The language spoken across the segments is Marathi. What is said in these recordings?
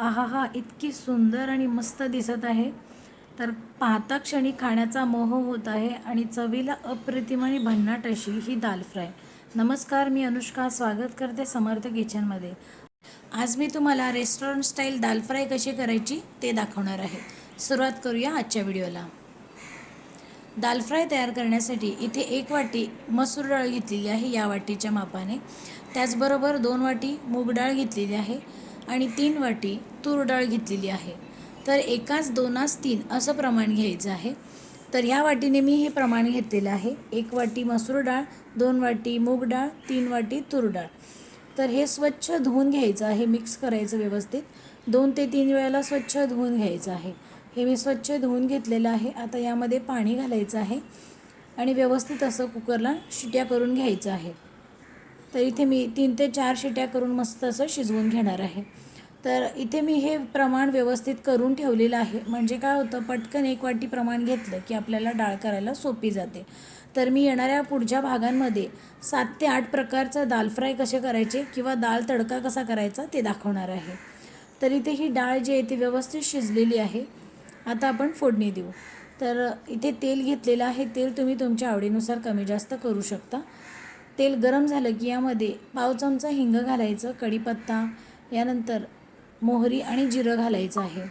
आहा हा इतकी सुंदर आणि मस्त दिसत आहे. तर पाहता क्षणी खाण्याचा मोह होत आहे आणि चवीला अप्रतिम आणि भन्नाट अशी ही दाल फ्राय. नमस्कार मी अनुष्का. स्वागत करते समर्थ किचनमध्ये. आज मी तुम्हाला रेस्टॉरंट स्टाईल दाल फ्राय कशी करायची ते दाखवणार आहे. सुरुवात करूया आजच्या व्हिडिओला. दाल फ्राय तयार करण्यासाठी इथे एक वाटी मसूर डाळ घेतलेली आहे या वाटीच्या मापाने. त्याचबरोबर दोन वाटी मूग डाळ घेतलेली आहे. आणि तीन वाटी तूर डाळ घेतलेली आहे. तर एकाच दोनास तीन असं प्रमाण घ्यायचं आहे. तर ह्या वाटीने मी हे प्रमाण घेतलेलं आहे. एक वाटी मसूर डाळ दोन वाटी मूग डाळ तीन वाटी तूर डाळ. तर हे स्वच्छ धुवून घ्यायचं आहे मिक्स करायचं व्यवस्थित. दोन ते तीन वेळेला स्वच्छ धुवून घ्यायचं आहे. हे मी स्वच्छ धुवून घेतलेलं आहे. आता यामध्ये पाणी घालायचं आहे आणि व्यवस्थित असं कुकरला शिट्या करून घ्यायचं आहे. तर इथे मी तीन ते चार शिट्या करून मस्त असं शिजवून घेणार आहे. तर इथे मी हे प्रमाण व्यवस्थित करून ठेवलेलं आहे. म्हणजे काय होतं पटकन एक वाटी प्रमाण घेतलं की आपल्याला डाळ करायला सोपी जाते. तर मी येणाऱ्या पुढच्या भागांमध्ये सात ते आठ प्रकारचा दाल फ्राय कसे करायचे किंवा दाल तडका कसा करायचा ते दाखवणार आहे. तर इथे ही डाळ जी आहे ती व्यवस्थित शिजलेली आहे. आता आपण फोडणी देऊ. तर इथे तेल घेतलेलं आहे. तेल तुम्ही तुमच्या आवडीनुसार कमी जास्त करू शकता. तेल गरम झालं की यामध्ये पाव चमचा हिंग घालायचं कढीपत्ता यानंतर मोहरी आणि जिरं घालायचं आहे.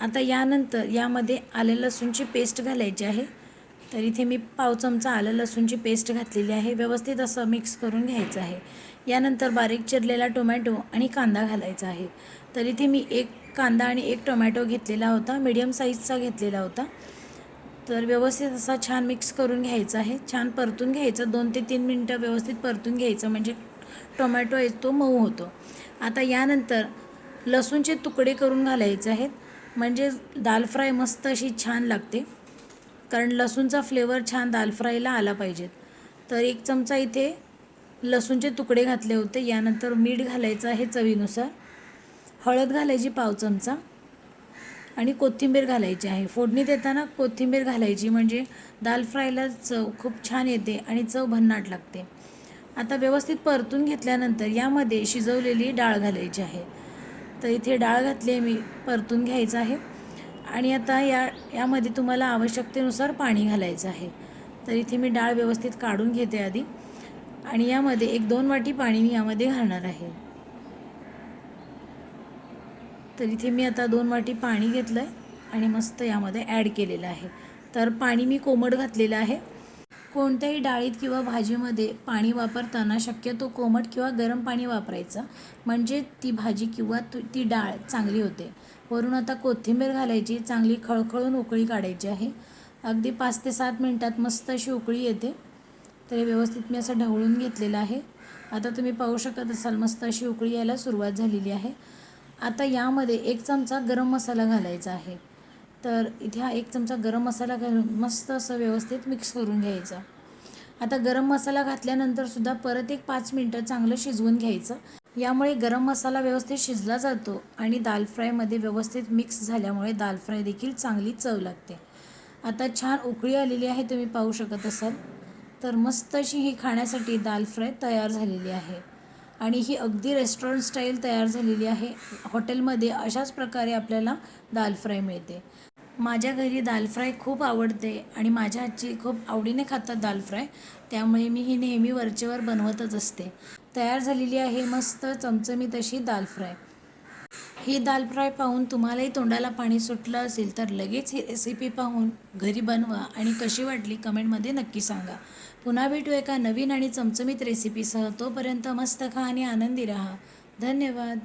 आता यानंतर यामध्ये आलं लसूणची पेस्ट घालायची आहे. तर इथे मी पाव चमचा आलं लसूणची पेस्ट घातलेली आहे. व्यवस्थित असं मिक्स करून घ्यायचं आहे. यानंतर बारीक चिरलेला टोमॅटो आणि कांदा घालायचा आहे. तर इथे मी एक कांदा आणि एक टोमॅटो घेतलेला होता. मीडियम साईजचा घेतलेला होता. तर व्यवस्थित असा छान मिक्स करून घ्यायचा आहे. छान परतून घ्यायचं. दोन ते तीन मिनटं व्यवस्थित परतून घ्यायचं. म्हणजे टोमॅटो आहे तो मऊ होतो. आता यानंतर लसूणचे तुकडे करून घालायचे आहेत. म्हणजे दाल फ्राय मस्त अशी छान लागते. कारण लसूणचा फ्लेवर छान दाल फ्रायला आला पाहिजेत. तर एक चमचा इथे लसूणचे तुकडे घातले होते. यानंतर मीठ घालायचं आहे चवीनुसार. हळद घालायची पाव चमचा. आणि कोथिंबीर घालायची आहे. फोडणी देताना कोथिंबीर घालायची म्हणजे दाल फ्रायला चव खूप छान येते आणि चव भन्नाट लागते. आता व्यवस्थित परतून घेतल्यानंतर यामध्ये शिजवलेली डाळ घालायची आहे. तर इथे डाळ घातली आहे मी परतून घ्यायचं आहे. आणि आता या यामध्ये तुम्हाला आवश्यकतेनुसार पाणी घालायचं आहे. तर इथे मी डाळ व्यवस्थित काढून घेते आधी. आणि यामध्ये एक दोन वाटी पाणी मी यामध्ये घालणार आहे. तर इथे मी आता दोन वाटी पाणी घेतलं आहे आणि मस्त यामध्ये ॲड केलेलं आहे. तर पाणी मी कोमट घातलेलं आहे. कोणत्याही डाळीत किंवा भाजीमध्ये पाणी वापरताना शक्यतो कोमट किंवा गरम पाणी वापरायचं. म्हणजे ती भाजी किंवा तु ती डाळ चांगली होते. वरून आता कोथिंबीर घालायची चांगली खळखळून उकळी काढायची आहे. अगदी पाच ते सात मिनटात मस्त अशी उकळी येते. तर हे व्यवस्थित मी असं ढवळून घेतलेलं आहे. आता तुम्ही पाहू शकत असाल मस्त अशी उकळी यायला सुरुवात झालेली आहे. आता यामध्ये एक चमचा गरम मसाला घालायचा आहे. तर इथे हा एक चमचा गरम मसाला घालून मस्त असं व्यवस्थित मिक्स करून घ्यायचा. आता गरम मसाला घातल्यानंतरसुद्धा परत एक पाच मिनटं चांगलं शिजवून घ्यायचं. यामुळे गरम मसाला व्यवस्थित शिजला जातो आणि दाल फ्रायमध्ये व्यवस्थित मिक्स झाल्यामुळे दाल फ्राय देखील चांगली चव लागते. आता छान उकळी आलेली आहे तुम्ही पाहू शकत असाल. तर मस्त अशी ही खाण्यासाठी दाल फ्राय तयार झालेली आहे. आणि ही अगदी रेस्टॉरंट स्टाईल तयार झालेली आहे. हॉटेलमध्ये अशाच प्रकारे आपल्याला दाल फ्राय मिळते. माझ्या घरी दाल फ्राय खूप आवडते आणि माझ्या आजी खूप आवडीने खातात दाल फ्राय त्यामुळे मी ही नेहमी वरचेवर बनवतच असते. तयार झालेली आहे मस्त चमचमीत अशी दाल फ्राय ही दाल फ्राय पाहून तुम्हालाही तोंडाला पाणी सुटलं असेल तर लगेच ही रेसिपी पाहून घरी बनवा आणि कशी वाटली कमेंटमध्ये नक्की सांगा. पुन्हा भेटू एका नवीन आणि चमचमीत रेसिपीसह तोपर्यंत मस्त खा आणि आनंदी राहा. धन्यवाद.